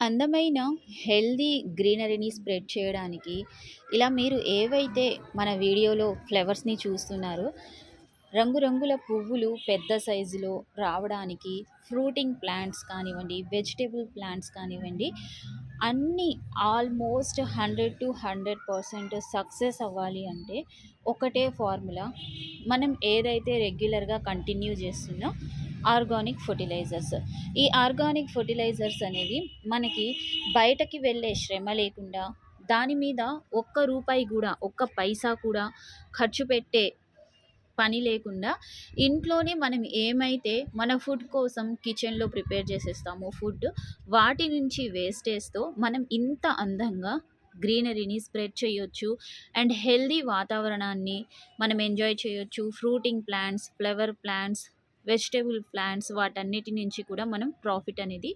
అందమైన healthy గ్రీనరీని spread చేయడానికి ఇలా మీరు ఏవైతే మన వీడియోలో ఫ్లవర్స్ని చూస్తున్నారో రంగురంగుల పువ్వులు పెద్ద సైజులో రావడానికి ఫ్రూటింగ్ ప్లాంట్స్ కానివ్వండి వెజిటేబుల్ ప్లాంట్స్ కానివ్వండి అన్నీ almost hundred to hundred percent success అవ్వాలి అంటే ఒకటే ఫార్ములా. మనం ఏదైతే రెగ్యులర్గా కంటిన్యూ చేస్తున్నా ఆర్గానిక్ ఫర్టిలైజర్స్. ఈ ఆర్గానిక్ ఫర్టిలైజర్స్ అనేవి మనకి బయటకి వెళ్ళే శ్రమ లేకుండా దాని మీద ఒక్క రూపాయి కూడా ఒక్క పైసా కూడా ఖర్చు పెట్టే పని లేకుండా ఇంట్లోనే మనం ఏమైతే మన ఫుడ్ కోసం కిచెన్లో ప్రిపేర్ చేసేస్తామో ఫుడ్ వాటి నుంచి వేస్టేజ్తో మనం ఇంత అందంగా గ్రీనరీని స్ప్రెడ్ చేయొచ్చు. అండ్ హెల్దీ వాతావరణాన్ని మనం ఎంజాయ్ చేయొచ్చు. Fruiting plants flower plants vegetable plants వాటన్నిటి నుంచి కూడా మనం ప్రాఫిట్ అనేది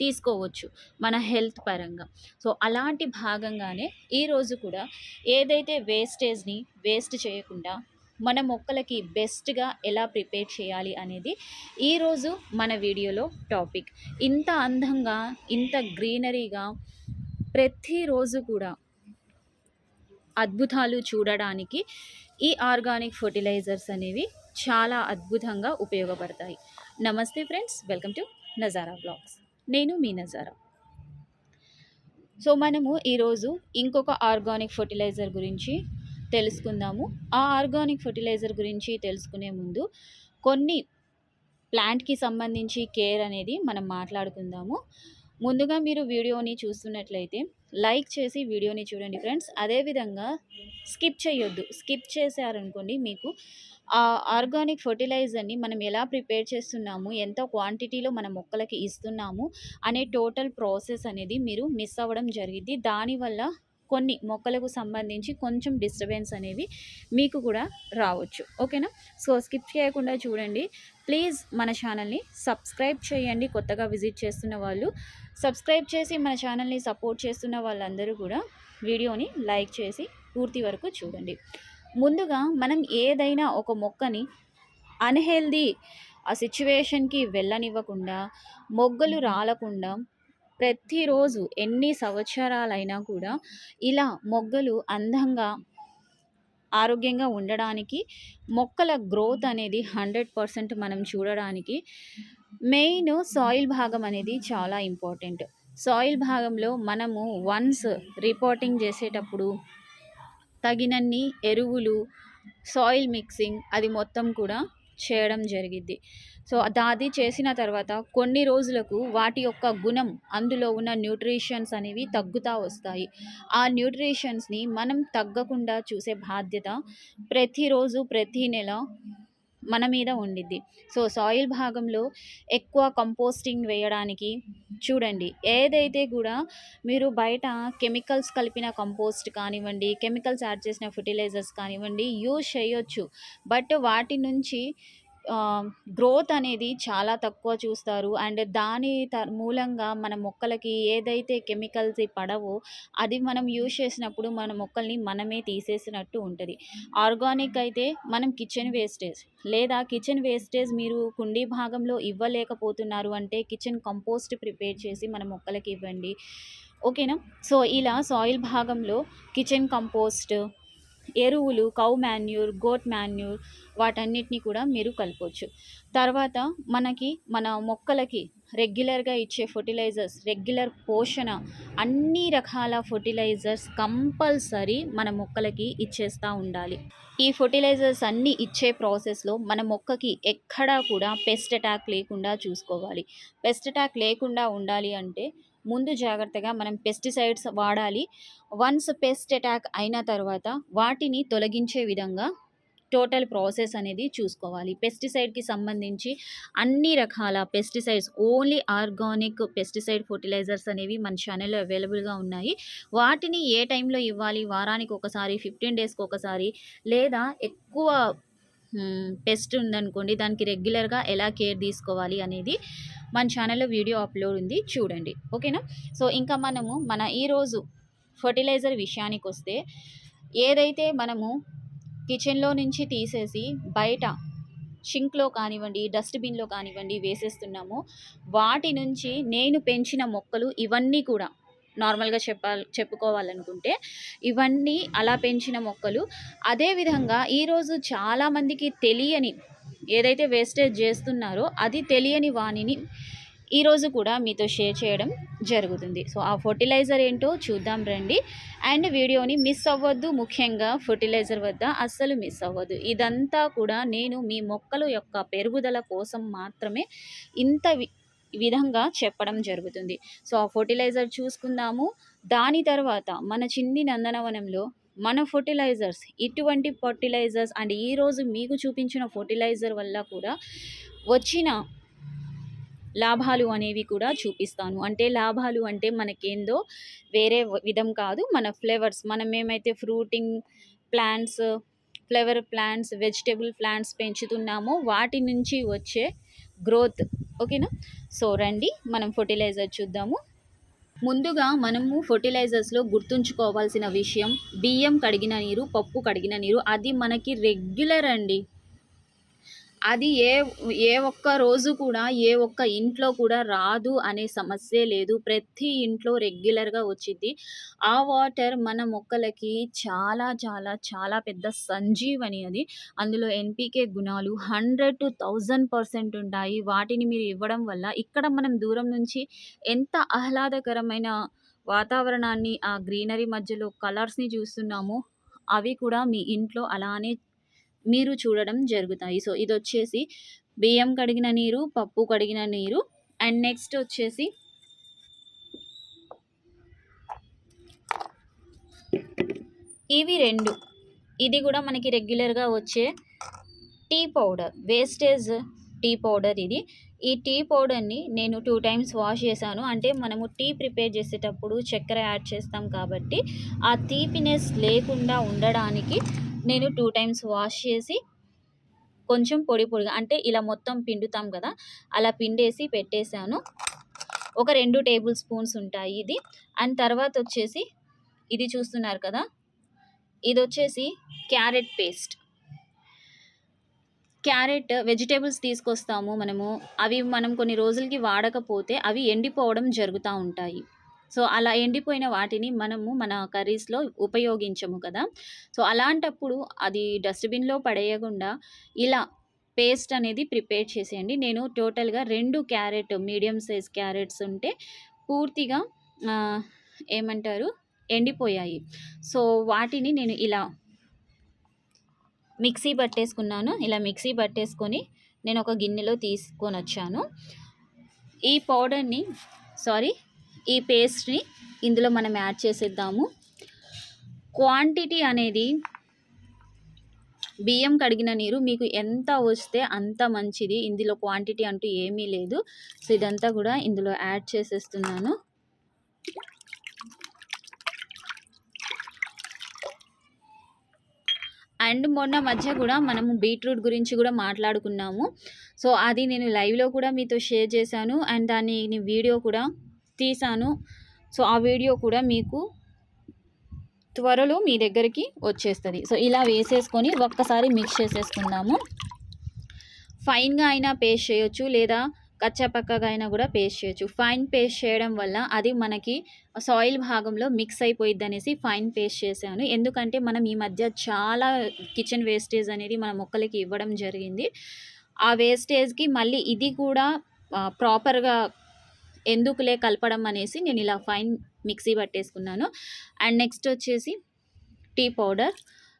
తీసుకోవచ్చు మన హెల్త్ పరంగా. సో అలాంటి భాగంగానే ఈరోజు కూడా ఏదైతే వేస్టేజ్ని వేస్ట్ చేయకుండా మన మొక్కలకి బెస్ట్గా ఎలా ప్రిపేర్ చేయాలి అనేది ఈరోజు మన వీడియోలో టాపిక్. ఇంత అందంగా ఇంత గ్రీనరీగా ప్రతిరోజు కూడా అద్భుతాలు చూడడానికి ఈ ఆర్గానిక్ ఫర్టిలైజర్స్ అనేవి చాలా అద్భుతంగా ఉపయోగపడతాయి. నమస్తే friends welcome to Nazara blogs నేను మీ నజారా. సో మనము ఈరోజు ఇంకొక ఆర్గానిక్ ఫర్టిలైజర్ గురించి తెలుసుకుందాము. ఆ ఆర్గానిక్ ఫర్టిలైజర్ గురించి తెలుసుకునే ముందు కొన్ని ప్లాంట్కి సంబంధించి కేర్ అనేది మనం మాట్లాడుకుందాము. ముందుగా మీరు వీడియోని చూస్తున్నట్లయితే లైక్ చేసి వీడియోని చూడండి ఫ్రెండ్స్. అదేవిధంగా స్కిప్ చేయొద్దు. స్కిప్ చేశారనుకోండి మీకు ఆ ఆర్గానిక్ ఫర్టిలైజర్ని మనం ఎలా ప్రిపేర్ చేస్తున్నాము? ఎంత క్వాంటిటీలో మన మొక్కలకి ఇస్తున్నాము? అనే టోటల్ ప్రాసెస్ అనేది మీరు మిస్ అవ్వడం జరిగింది దానివల్ల కొన్ని మొక్కలకు సంబంధించి కొంచెం డిస్టర్బెన్స్ అనేవి మీకు కూడా రావచ్చు. ఓకేనా? సో స్కిప్ చేయకుండా చూడండి. ప్లీజ్ మన ఛానల్ని సబ్స్క్రైబ్ చేయండి. కొత్తగా విజిట్ చేస్తున్న వాళ్ళు సబ్స్క్రైబ్ చేసి మన ఛానల్ని సపోర్ట్ చేస్తున్న వాళ్ళందరూ కూడా వీడియోని లైక్ చేసి పూర్తి వరకు చూడండి. ముందుగా మనం ఏదైనా ఒక మొక్కని అన్హెల్దీ ఆ సిచ్యువేషన్కి వెళ్ళనివ్వకుండా మొగ్గలు రాలకుండా ప్రతిరోజు ఎన్ని సంవత్సరాలైనా కూడా ఇలా మొగ్గలు అందంగా ఆరోగ్యంగా ఉండడానికి మొక్కల గ్రోత్ అనేది హండ్రెడ్ పర్సెంట్ మనం చూడడానికి మెయిన్ సాయిల్ భాగం అనేది చాలా ఇంపార్టెంట్ సాయిల్ భాగంలో మనము వన్స్ రిపోర్టింగ్ చేసేటప్పుడు తగినన్ని ఎరువులు సాయిల్ మిక్సింగ్ అది మొత్తం కూడా చేయడం జరిగిద్ది. సో అది చేసిన తర్వాత కొన్ని రోజులకు వాటి యొక్క గుణం అందులో ఉన్న న్యూట్రిషన్స్ అనేవి తగ్గుతూ వస్తాయి. ఆ న్యూట్రిషన్స్ని మనం తగ్గకుండా చూసే బాధ్యత ప్రతిరోజు ప్రతి నెల మన మీద ఉండిద్ది. సో సాయిల్ భాగంలో ఎక్కువ కంపోస్టింగ్ వేయడానికి చూడండి ఏదైతే కూడా మీరు బయట కెమికల్స్ కలిపిన కంపోస్ట్ కానివ్వండి కెమికల్స్ యాడ్ చేసిన ఫర్టిలైజర్స్ కానివ్వండి యూజ్ చేయొచ్చు. బట్ వాటి నుంచి గ్రోత్ అనేది చాలా తక్కువ చూస్తారు. అండ్ దాని త మూలంగా మన మొక్కలకి ఏదైతే కెమికల్స్ పడవో అది మనం యూజ్ చేసినప్పుడు మన మొక్కల్ని మనమే తీసేసినట్టు ఉంటుంది. ఆర్గానిక్ అయితే మనం కిచెన్ వేస్టేజ్ లేదా కిచెన్ వేస్టేజ్ మీరు కుండీ భాగంలో ఇవ్వలేకపోతున్నారు అంటే కిచెన్ కంపోస్ట్ ప్రిపేర్ చేసి మన మొక్కలకి ఇవ్వండి. ఓకేనా? సో ఇలా సాయిల్ భాగంలో కిచెన్ కంపోస్ట్ ఎరువులు కౌ మాన్యూర్ గోట్ మాన్యూర్ వాటన్నిటిని కూడా మీరు కలపవచ్చు తర్వాత మనకి మన మొక్కలకి రెగ్యులర్గా ఇచ్చే ఫర్టిలైజర్స్ రెగ్యులర్ పోషణ అన్ని రకాల ఫర్టిలైజర్స్ కంపల్సరీ మన మొక్కలకి ఇచ్చేస్తూ ఉండాలి. ఈ ఫర్టిలైజర్స్ అన్నీ ఇచ్చే ప్రాసెస్లో మన మొక్కకి ఎక్కడా కూడా పెస్ట్ అటాక్ లేకుండా చూసుకోవాలి. పెస్ట్ అటాక్ లేకుండా ఉండాలి అంటే ముందు జాగ్రత్తగా మనం పెస్టిసైడ్స్ వాడాలి. వన్స్ పెస్ట్ అటాక్ అయిన తర్వాత వాటిని తొలగించే విధంగా టోటల్ ప్రాసెస్ అనేది చూసుకోవాలి. పెస్టిసైడ్కి సంబంధించి అన్ని రకాల pesticides only organic pesticide fertilisers అనేవి మన ఛానల్లో అవైలబుల్గా ఉన్నాయి. వాటిని ఏ టైంలో ఇవ్వాలి? వారానికి ఒకసారి ఫిఫ్టీన్ డేస్కి ఒకసారి లేదా ఎక్కువ పెస్ట్ ఉందనుకోండి దానికి రెగ్యులర్గా ఎలా కేర్ తీసుకోవాలి అనేది మన ఛానల్లో వీడియో అప్లోడ్ ఉంది చూడండి. ఓకేనా? సో ఇంకా మనము మన ఈరోజు ఫర్టిలైజర్ విషయానికి వస్తే ఏదైతే మనము కిచెన్లో నుంచి తీసేసి బయట షింక్లో కానివ్వండి డస్ట్బిన్లో కానివ్వండి వేసేస్తున్నామో వాటి నుంచి నేను పెంచిన మొక్కలు ఇవన్నీ కూడా నార్మల్గా చెప్పాలి చెప్పుకోవాలనుకుంటే ఇవన్నీ అలా పెంచిన మొక్కలు. అదేవిధంగా ఈరోజు చాలామందికి తెలియని ఏదైతే వేస్టేజ్ చేస్తున్నారో అది తెలియని వాణిని ఈరోజు కూడా మీతో షేర్ చేయడం జరుగుతుంది. సో ఆ ఫర్టిలైజర్ ఏంటో చూద్దాం రండి. అండ్ వీడియోని మిస్ అవ్వద్దు. ముఖ్యంగా ఫర్టిలైజర్ వద్ద అస్సలు మిస్ అవ్వద్దు. ఇదంతా కూడా నేను మీ మొక్కల యొక్క పెరుగుదల కోసం మాత్రమే ఇంత విధంగా చెప్పడం జరుగుతుంది. సో ఆ ఫర్టిలైజర్ చూసుకుందాము. దాని తర్వాత మన చిన్ని నందనవనంలో మన ఫర్టిలైజర్స్ ఇటువంటి ఫర్టిలైజర్స్ అండ్ ఈరోజు మీకు చూపించిన ఫర్టిలైజర్ వల్ల కూడా వచ్చిన లాభాలు అనేవి కూడా చూపిస్తాను. అంటే లాభాలు అంటే మనకేందో వేరే విధం కాదు మన ఫ్లేవర్స్. మనం ఏమైతే fruiting plants flavour plants vegetable plants పెంచుతున్నామో వాటి నుంచి వచ్చే గ్రోత్ ఓకేనా సో రండి మనం ఫర్టిలైజర్ చూద్దాము. ముందుగా మనము ఫర్టిలైజర్స్లో గుర్తుంచుకోవాల్సిన విషయం బియ్యం కడిగిన నీరు పప్పు కడిగిన నీరు అది మనకి రెగ్యులర్ అండి. అది ఏ ఏ ఒక్క రోజు కూడా ఏ ఒక్క ఇంట్లో కూడా రాదు అనే సమస్యే లేదు. ప్రతి ఇంట్లో రెగ్యులర్గా వచ్చింది ఆ వాటర్ మన మొక్కలకి చాలా చాలా చాలా పెద్ద సంజీవని అది. అందులో ఎన్పికే గుణాలు హండ్రెడ్ టు థౌజండ్ పర్సెంట్ ఉంటాయి. వాటిని మీరు ఇవ్వడం వల్ల ఇక్కడ మనం దూరం నుంచి ఎంత ఆహ్లాదకరమైన వాతావరణాన్ని ఆ గ్రీనరీ మధ్యలో కలర్స్ని చూస్తున్నామో అవి కూడా మీ ఇంట్లో అలానే మీరు చూడడం జరుగుతాయి. సో ఇది వచ్చేసి బియ్యం కడిగిన నీరు పప్పు కడిగిన నీరు అండ్ నెక్స్ట్ వచ్చేసి ఇవి రెండు. ఇది కూడా మనకి రెగ్యులర్గా వచ్చే tea powder wastage tea powder ఇది. ఈ టీ పౌడర్ని నేను టూ టైమ్స్ వాష్ చేశాను. అంటే మనము టీ ప్రిపేర్ చేసేటప్పుడు చక్కెర యాడ్ చేస్తాం కాబట్టి ఆ తీపినెస్ లేకుండా ఉండడానికి నేను టూ టైమ్స్ వాష్ చేసి కొంచెం పొడి పొడిగా అంటే ఇలా మొత్తం పిండుతాం కదా అలా పిండేసి పెట్టేశాను. ఒక రెండు టేబుల్ స్పూన్స్ ఉంటాయి ఇది. అండ్ తర్వాత వచ్చేసి ఇది చూస్తున్నారు కదా ఇది వచ్చేసి క్యారెట్ పేస్ట్. క్యారెట్ వెజిటేబుల్స్ తీసుకొస్తాము మనము. అవి మనం కొన్ని రోజులకి వాడకపోతే అవి ఎండిపోవడం జరుగుతూ ఉంటాయి. సో అలా ఎండిపోయిన వాటిని మనము మన కర్రీస్లో ఉపయోగించము కదా! సో అలాంటప్పుడు అది డస్ట్బిన్లో పడేయకుండా ఇలా పేస్ట్ అనేది ప్రిపేర్ చేసేయండి. నేను టోటల్గా రెండు క్యారెట్ మీడియం సైజ్ క్యారెట్స్ ఉంటే పూర్తిగా ఏమంటారు? ఎండిపోయాయి. సో వాటిని నేను ఇలా మిక్సీ పట్టేసుకున్నాను. ఇలా మిక్సీ పట్టేసుకొని నేను ఒక గిన్నెలో తీసుకొని వచ్చాను ఈ పౌడర్ని సారీ ఈ పేస్ట్ని ఇందులో మనం యాడ్ చేసేద్దాము. క్వాంటిటీ అనేది బియ్యం కడిగిన నీరు మీకు ఎంత వస్తే అంత మంచిది. ఇందులో క్వాంటిటీ అంటూ ఏమీ లేదు. సో ఇదంతా కూడా ఇందులో యాడ్ చేసేస్తున్నాను. అండ్ మొన్న మధ్య కూడా మనము బీట్రూట్ గురించి కూడా మాట్లాడుకున్నాము. సో అది నేను లైవ్లో కూడా మీతో షేర్ చేశాను. అండ్ దాన్ని వీడియో కూడా తీసాను. సో ఆ వీడియో కూడా మీకు త్వరలో మీ దగ్గరికి వచ్చేస్తుంది. సో ఇలా వేసేసుకొని ఒక్కసారి మిక్స్ చేసేసుకుందాము. ఫైన్గా అయినా పేస్ట్ చేయొచ్చు లేదా కచ్చపక్కగా అయినా కూడా పేస్ట్ చేయొచ్చు. ఫైన్ పేస్ట్ చేయడం వల్ల అది మనకి సాయిల్ భాగంలో మిక్స్ అయిపోయిద్ది అనేసి ఫైన్ పేస్ట్ చేశాను. ఎందుకంటే మనం ఈ మధ్య చాలా కిచెన్ వేస్టేజ్ అనేది మన మొక్కలకి ఇవ్వడం జరిగింది. ఆ వేస్టేజ్కి మళ్ళీ ఇది కూడా ప్రాపర్గా ఎందుకులే కలపడం అనేసి నేను ఇలా ఫైన్ మిక్సీ పట్టేసుకున్నాను. అండ్ నెక్స్ట్ వచ్చేసి టీ పౌడర్.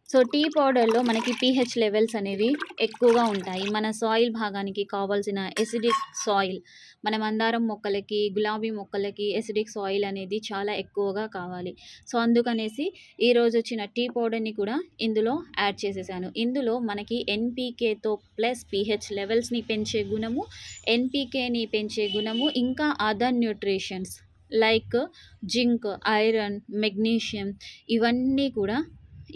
సో టీ పౌడర్లో మనకి పీహెచ్ లెవెల్స్ అనేవి ఎక్కువగా ఉంటాయి. మన సాయిల్ భాగానికి కావాల్సిన ఎసిడిక్ సాయిల్ మన మందారం మొక్కలకి గులాబీ మొక్కలకి ఎసిడిక్ సాయిల్ అనేది చాలా ఎక్కువగా కావాలి. సో అందుకనేసి ఈరోజు వచ్చిన టీ పౌడర్ని కూడా ఇందులో యాడ్ చేసేసాను. ఇందులో మనకి ఎన్పీకేతో ప్లస్ పీహెచ్ లెవెల్స్ని పెంచే గుణము ఎన్పీకేని పెంచే గుణము ఇంకా other nutritions like zinc iron magnesium ఇవన్నీ కూడా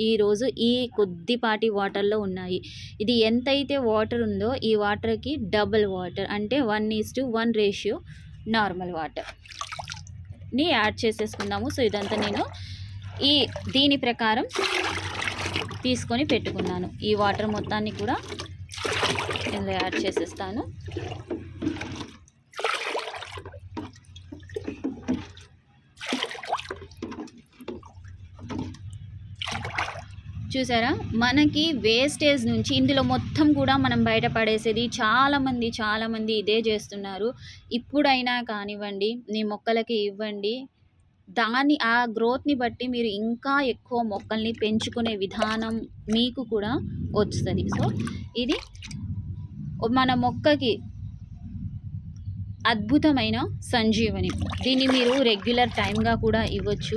ఈరోజు ఈ కొద్దిపాటి వాటర్లో ఉన్నాయి. ఇది ఎంతైతే వాటర్ ఉందో ఈ వాటర్కి డబుల్ వాటర్ అంటే one is to one ratio normal వాటర్ని యాడ్ చేసేసుకుందాము. సో ఇదంతా నేను ఈ దీని ప్రకారం తీసుకొని పెట్టుకున్నాను. ఈ వాటర్ మొత్తాన్ని కూడా ఇందులో యాడ్ చేసేస్తాను. చూసారా? మనకి వేస్టేజ్ నుంచి ఇందులో మొత్తం కూడా మనం బయటపడేసేది చాలామంది చాలామంది ఇదే చేస్తున్నారు. ఇప్పుడైనా కానివ్వండి మీ మొక్కలకి ఇవ్వండి. దాని ఆ గ్రోత్ని బట్టి మీరు ఇంకా ఎక్కువ మొక్కల్ని పెంచుకునే విధానం మీకు కూడా వస్తుంది. సో ఇది మన మొక్కకి అద్భుతమైన సంజీవని. దీన్ని మీరు రెగ్యులర్ టైంగా కూడా ఇవ్వచ్చు.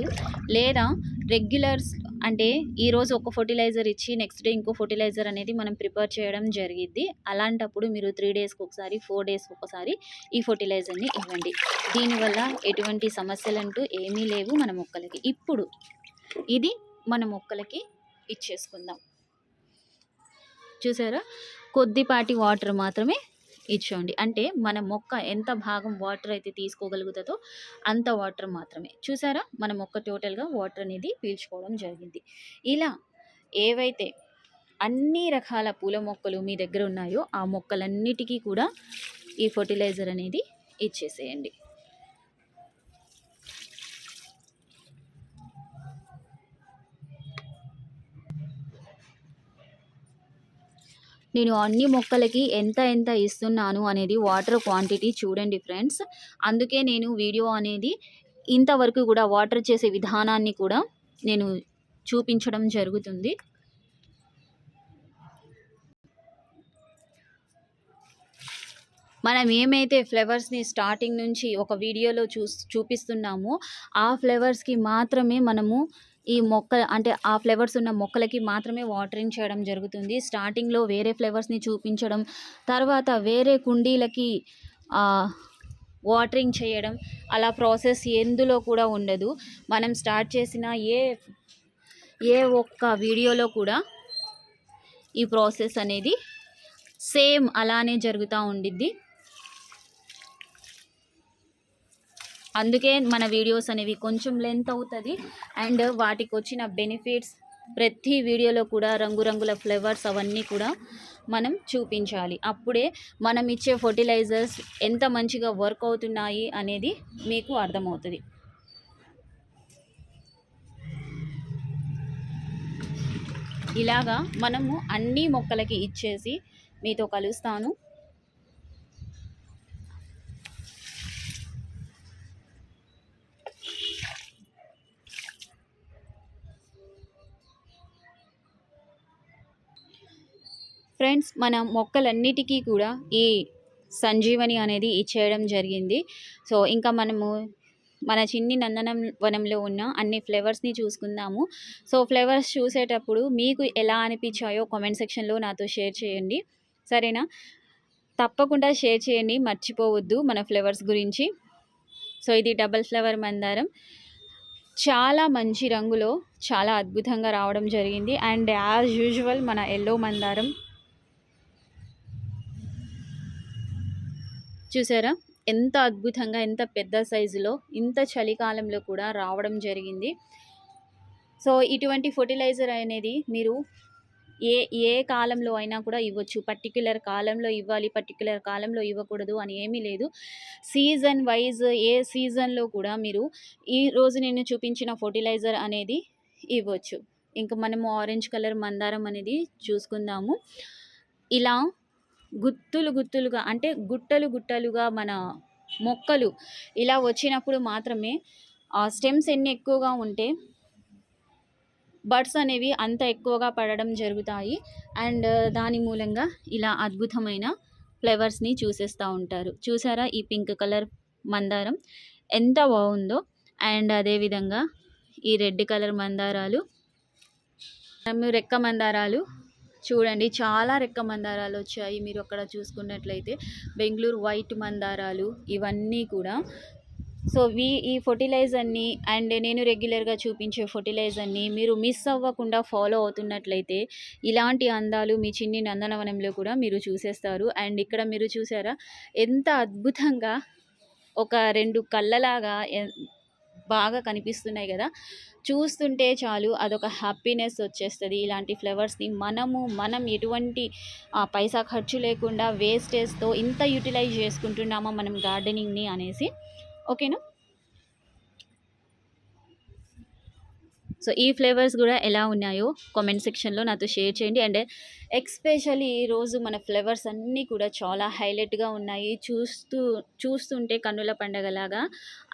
లేదా రెగ్యులర్స్ అంటే ఈరోజు ఒక ఫర్టిలైజర్ ఇచ్చి నెక్స్ట్ డే ఇంకో ఫర్టిలైజర్ అనేది మనం ప్రిపేర్ చేయడం జరిగిద్ది. అలాంటప్పుడు మీరు త్రీ డేస్కి ఒకసారి ఫోర్ డేస్కి ఒకసారి ఈ ఫర్టిలైజర్ని ఇవ్వండి. దీనివల్ల ఎటువంటి సమస్యలు అంటూ ఏమీ లేవు మన మొక్కలకి. ఇప్పుడు ఇది మన మొక్కలకి ఇచ్చేసుకుందాం. చూసారా? కొద్దిపాటి వాటర్ మాత్రమే ఇచ్చోండి అంటే మన మొక్క ఎంత భాగం వాటర్ అయితే తీసుకోగలుగుతుందో అంత వాటర్ మాత్రమే. చూసారా? మన మొక్క టోటల్గా వాటర్ అనేది పీల్చుకోవడం జరిగింది. ఇలా ఏవైతే అన్ని రకాల పూల మొక్కలు మీ దగ్గర ఉన్నాయో ఆ మొక్కలన్నిటికీ కూడా ఈ ఫర్టిలైజర్ అనేది ఇచ్చేసేయండి. నేను అన్ని మొక్కలకి ఎంత ఎంత ఇస్తున్నాను అనేది వాటర్ క్వాంటిటీ చూడండి ఫ్రెండ్స్. అందుకే నేను వీడియో అనేది ఇంతవరకు కూడా వాటర్ చేసే విధానాన్ని కూడా నేను చూపించడం జరుగుతుంది. మనం ఏమైతే ఫ్లేవర్స్ని స్టార్టింగ్ నుంచి ఒక వీడియోలో చూ చూపిస్తున్నామో ఆ ఫ్లేవర్స్కి మాత్రమే మనము ఈ మొక్క అంటే ఆ ఫ్లేవర్స్ ఉన్న మొక్కలకి మాత్రమే వాటరింగ్ చేయడం జరుగుతుంది. స్టార్టింగ్లో వేరే ఫ్లేవర్స్ని చూపించడం తర్వాత వేరే కుండీలకి వాటరింగ్ చేయడం అలా ప్రాసెస్ ఎందులో కూడా ఉండదు. మనం స్టార్ట్ చేసిన ఏ ఏ ఒక్క వీడియోలో కూడా ఈ ప్రాసెస్ అనేది సేమ్ అలానే జరుగుతూ ఉండిద్ది. అందుకే మన వీడియోస్ అనేవి కొంచెం లెంత్ అవుతుంది. అండ్ వాటికి వచ్చిన బెనిఫిట్స్ ప్రతి వీడియోలో కూడా రంగురంగుల ఫ్లేవర్స్ అవన్నీ కూడా మనం చూపించాలి. అప్పుడే మనం ఇచ్చే ఫర్టిలైజర్స్ ఎంత మంచిగా వర్క్ అవుతున్నాయి అనేది మీకు అర్థమవుతుంది. ఇలాగా మనము అన్ని మొక్కలకి ఇచ్చేసి మీతో కలుస్తాను. ఫ్రెండ్స్ మన మొక్కలన్నిటికీ కూడా ఈ సంజీవని అనేది ఇచ్చేయడం జరిగింది. సో ఇంకా మనము మన చిన్ని నందనం వనంలో ఉన్న అన్ని ఫ్లేవర్స్ని చూసుకుందాము. సో ఫ్లేవర్స్ చూసేటప్పుడు మీకు ఎలా అనిపించాయో కామెంట్ సెక్షన్లో నాతో షేర్ చేయండి. సరేనా? తప్పకుండా షేర్ చేయండి. మర్చిపోవద్దు మన ఫ్లేవర్స్ గురించి. సో ఇది డబల్ ఫ్లేవర్ మందారం. చాలా మంచి రంగులో చాలా అద్భుతంగా రావడం జరిగింది. అండ్ యాజ్ యూజువల్ మన ఎల్లో మందారం చూసారా? ఎంత అద్భుతంగా ఎంత పెద్ద సైజులో ఇంత చలికాలంలో కూడా రావడం జరిగింది. సో ఇటువంటి ఫర్టిలైజర్ అనేది మీరు ఏ ఏ కాలంలో అయినా కూడా ఇవ్వచ్చు. పర్టిక్యులర్ కాలంలో ఇవ్వాలి పర్టిక్యులర్ కాలంలో ఇవ్వకూడదు అని ఏమీ లేదు. సీజన్ వైజ్ ఏ సీజన్లో కూడా మీరు ఈ రోజు నేను చూపించిన ఫర్టిలైజర్ అనేది ఇవ్వచ్చు. ఇంకా మనము ఆరెంజ్ కలర్ మందారం అనేది చూసుకుందాము. ఇలా గుత్తులు గుత్తులుగా అంటే గుట్టలు గుట్టలుగా మన మొక్కలు ఇలా వచ్చినప్పుడు మాత్రమే ఆ స్టెమ్స్ ఎన్ని ఎక్కువగా ఉంటే బర్డ్స్ అనేవి అంత ఎక్కువగా పడడం జరుగుతాయి. అండ్ దాని మూలంగా ఇలా అద్భుతమైన ఫ్లవర్స్ని చూసేస్తూ ఉంటారు. చూసారా ఈ పింక్ కలర్ మందారం? ఎంత బాగుందో! అండ్ అదేవిధంగా ఈ రెడ్ కలర్ మందారాలు రెక్క మందారాలు చూడండి చాలా రెక్క మందారాలు వచ్చాయి. మీరు అక్కడ చూసుకున్నట్లయితే బెంగళూరు వైట్ మందారాలు ఇవన్నీ కూడా. సో వీ ఈ ఫర్టిలైజర్ని అండ్ నేను రెగ్యులర్గా చూపించే ఫర్టిలైజర్ని మీరు మిస్ అవ్వకుండా ఫాలో అవుతున్నట్లయితే ఇలాంటి అందాలు మీ చిన్ని నందనవనంలో కూడా మీరు చూసేస్తారు. అండ్ ఇక్కడ మీరు చూసారా? ఎంత అద్భుతంగా ఒక రెండు కళ్ళలాగా బాగా కనిపిస్తున్నాయి కదా. చూస్తుంటే చాలు అదొక హ్యాపీనెస్ వచ్చేస్తుంది. ఇలాంటి ఫ్లవర్స్ని మనము మనం ఎటువంటి పైసా ఖర్చు లేకుండా వేస్టేజ్తో ఇంత యూటిలైజ్ చేసుకుంటున్నామా మనం గార్డెనింగ్ని అనేసి. ఓకేనా సో ఈ ఫ్లేవర్స్ కూడా ఎలా ఉన్నాయో కామెంట్ సెక్షన్లో నాతో షేర్ చేయండి. అండ్ ఎక్స్పెషల్లీ ఈరోజు మన ఫ్లేవర్స్ అన్నీ కూడా చాలా హైలైట్గా ఉన్నాయి. చూస్తూ చూస్తుంటే కన్నుల పండగలాగా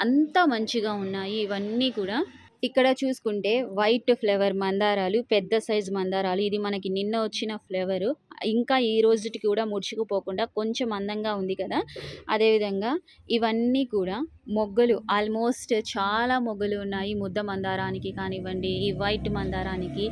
అంత మంచిగా ఉన్నాయి. ఇవన్నీ కూడా ఇక్కడ చూసుకుంటే వైట్ ఫ్లేవర్ మందారాలు పెద్ద సైజ్ మందారాలు. ఇది మనకి నిన్న వచ్చిన ఫ్లేవరు. ఇంకా ఈ రోజుకి కూడా ముడుచుకుపోకుండా కొంచెం అందంగా ఉంది కదా. అదేవిధంగా ఇవన్నీ కూడా మొగ్గలు ఆల్మోస్ట్ చాలా మొగ్గలు ఉన్నాయి ముద్ద మందారానికి కానివ్వండి ఈ వైట్ మందారానికి.